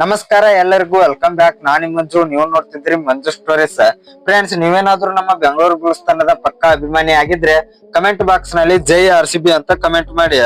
ನಮಸ್ಕಾರ ಎಲ್ಲರಿಗೂ welcome back ನಾನು ಮಂಜು ನೀವು ನೋಡ್ತಿದ್ರಿ ಮಂಜು ಸ್ಟೋರೀಸ್ ಫ್ರೆಂಡ್ಸ್ ನೀವೇನಾದ್ರೂ ನಮ್ಮ ಬೆಂಗಳೂರು ಗುಲ್ಸ್ತನದ ಪಕ್ಕ ಅಭಿಮಾನಿ ಆಗಿದ್ರೆ ಕಮೆಂಟ್ ಬಾಕ್ಸ್ನಲ್ಲಿ ಜೈ ಆರ್ ಸಿ ಬಿ ಅಂತ ಕಮೆಂಟ್ ಮಾಡಿ.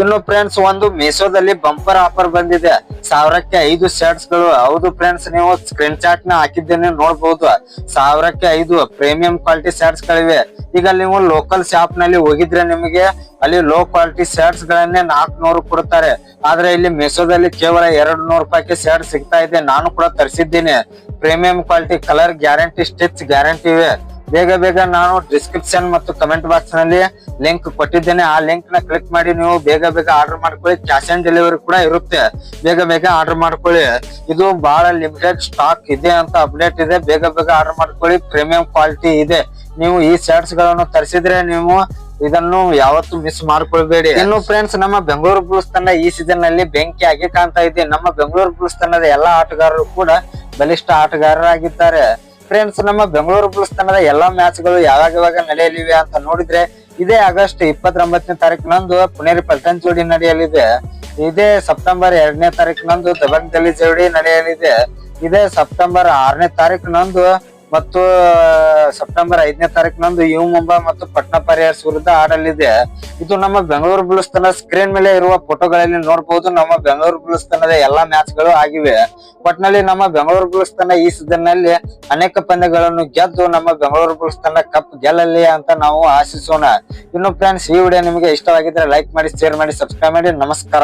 ಇನ್ನು ಫ್ರೆಂಡ್ಸ್ ಒಂದು ಮೀಶೋದಲ್ಲಿ ಬಂಪರ್ ಆಫರ್ ಬಂದಿದೆ. ಸಾವಿರಕ್ಕೆ ಐದು ಶರ್ಟ್ಸ್ಗಳು. ಹೌದು ಫ್ರೆಂಡ್ಸ್ ನೀವು ಸ್ಕ್ರೀನ್ ಶಾಟ್ನ ಹಾಕಿದ್ದೇನೆ ನೋಡಬಹುದು ಸಾವಿರಕ್ಕೆ ಐದು ಪ್ರೀಮಿಯಂ ಕ್ವಾಲಿಟಿ ಶರ್ಟ್ಸ್ ಗಳಿವೆ. ಈಗ ನೀವು ಲೋಕಲ್ ಶಾಪ್ನಲ್ಲಿ ಹೋಗಿದ್ರೆ ನಿಮಗೆ ಅಲ್ಲಿ ಲೋ ಕ್ವಾಲಿಟಿ ಶರ್ಟ್ಸ್ ಗಳನ್ನೇ ನಾಲ್ಕುನೂರು ಕೊಡ್ತಾರೆ. ಆದ್ರೆ ಇಲ್ಲಿ ಮೆಸೋದಲ್ಲಿ ಕೇವಲ ಎರಡು ನೂರು ರೂಪಾಯಿಗೆ ಶರ್ಟ್ ಸಿಗ್ತಾ ಇದೆ. ನಾನು ಕೂಡ ತರಿಸಿದ್ದೀನಿ. Premium quality colour guarantee stitch guarantee ಇವೆ. ಬೇಗ ಬೇಗ ನಾನು ಡಿಸ್ಕ್ರಿಪ್ಷನ್ ಮತ್ತು ಕಮೆಂಟ್ ಬಾಕ್ಸ್ನಲ್ಲಿ ಲಿಂಕ್ ಕೊಟ್ಟಿದ್ದೇನೆ. ಆ ಲಿಂಕ್ನ ಕ್ಲಿಕ್ ಮಾಡಿ ನೀವು ಬೇಗ ಬೇಗ ಆರ್ಡರ್ ಮಾಡ್ಕೊಳ್ಳಿ. ಕ್ಯಾಶ್ ಆನ್ ಡೆಲಿವರಿ ಕೂಡ ಇರುತ್ತೆ. ಬೇಗ ಬೇಗ ಆರ್ಡರ್ ಮಾಡ್ಕೊಳ್ಳಿ. ಇದು ಬಹಳ ಲಿಮಿಟೆಡ್ ಸ್ಟಾಕ್ ಇದೆ ಅಂತ ಅಪ್ಡೇಟ್ ಇದೆ. ಬೇಗ ಬೇಗ ಆರ್ಡರ್ ಮಾಡ್ಕೊಳ್ಳಿ. ಪ್ರೀಮಿಯಂ ಕ್ವಾಲಿಟಿ ಇದೆ. ನೀವು ಈ ಶರ್ಟ್ಸ್ಗಳನ್ನು ತರಿಸಿದ್ರೆ ನೀವು ಇದನ್ನು ಯಾವತ್ತು ಮಿಸ್ ಮಾಡ್ಕೊಳ್ಬೇಡಿ. ಇನ್ನು ಫ್ರೆಂಡ್ಸ್ ನಮ್ಮ ಬೆಂಗಳೂರು ಬುಲ್ಸ್ ತಂಡ ಈ ಸೀಸನ್ನಲ್ಲಿ ಬೆಂಕಿ ಆಗಿ ಕಾಣ್ತಾ ಇದೆ. ನಮ್ಮ ಬೆಂಗಳೂರು ಬುಲ್ಸ್ ತಂಡದ ಎಲ್ಲಾ ಆಟಗಾರರು ಕೂಡ ಬಲಿಷ್ಠ ಆಟಗಾರರಾಗಿದ್ದಾರೆ. ಫ್ರೆಂಡ್ಸ್ ನಮ್ಮ ಬೆಂಗಳೂರು ಬುಲ್ಸ್ ತಂಡದ ಎಲ್ಲಾ ಮ್ಯಾಚ್ಗಳು ಯಾವಾಗ ಯಾವಾಗ ನಡೆಯಲಿವೆ ಅಂತ ನೋಡಿದ್ರೆ ಇದೇ ಆಗಸ್ಟ್ ಇಪ್ಪತ್ತೊಂಬತ್ತನೇ ತಾರೀಕಿನಂದು ಪುಣೇರಿ ಪಲ್ಟನ್ ಜೋಡಿ ನಡೆಯಲಿದೆ. ಇದೇ ಸೆಪ್ಟೆಂಬರ್ ಎರಡನೇ ತಾರೀಕಿನಂದು ದಬಂಗದಲ್ಲಿ ಜೋಡಿ ನಡೆಯಲಿದೆ. ಇದೇ ಸೆಪ್ಟೆಂಬರ್ ಆರನೇ ತಾರೀಕಿನಂದು ಮತ್ತು ಸೆಪ್ಟೆಂಬರ್ ಐದನೇ ತಾರೀಕಿನಂದು ಯು ಮುಂಬಾ ಮತ್ತು ಪಟ್ನಾ ಪರಿಯರ್ಸ್ ವಿರುದ್ಧ ಆಡಲಿದೆ. ಇದು ನಮ್ಮ ಬೆಂಗಳೂರು ಬುಲ್ಸ್ ತಂಡ ಸ್ಕ್ರೀನ್ ಮೇಲೆ ಇರುವ ಫೋಟೋಗಳಲ್ಲಿ ನೋಡಬಹುದು ನಮ್ಮ ಬೆಂಗಳೂರು ಬುಲ್ಸ್ ತಂಡದ ಎಲ್ಲಾ ಮ್ಯಾಚ್ಗಳು ಆಗಿವೆ. ಒಟ್ನಲ್ಲಿ ನಮ್ಮ ಬೆಂಗಳೂರು ಬುಲ್ಸ್ ತನ ಈ ಸೀಸನ್ನಲ್ಲಿ ಅನೇಕ ಪಂದ್ಯಗಳನ್ನು ಗೆದ್ದು ನಮ್ಮ ಬೆಂಗಳೂರು ಬುಲ್ಸ್ ತಂಡ ಕಪ್ ಗೆಲ್ಲಲಿ ಅಂತ ನಾವು ಆಶಿಸೋಣ. ಇನ್ನು ಫ್ರೆಂಡ್ಸ್ ಈ ವಿಡಿಯೋ ನಿಮಗೆ ಇಷ್ಟವಾಗಿದ್ರೆ ಲೈಕ್ ಮಾಡಿ ಶೇರ್ ಮಾಡಿ ಸಬ್ಸ್ಕ್ರೈಬ್ ಮಾಡಿ. ನಮಸ್ಕಾರ.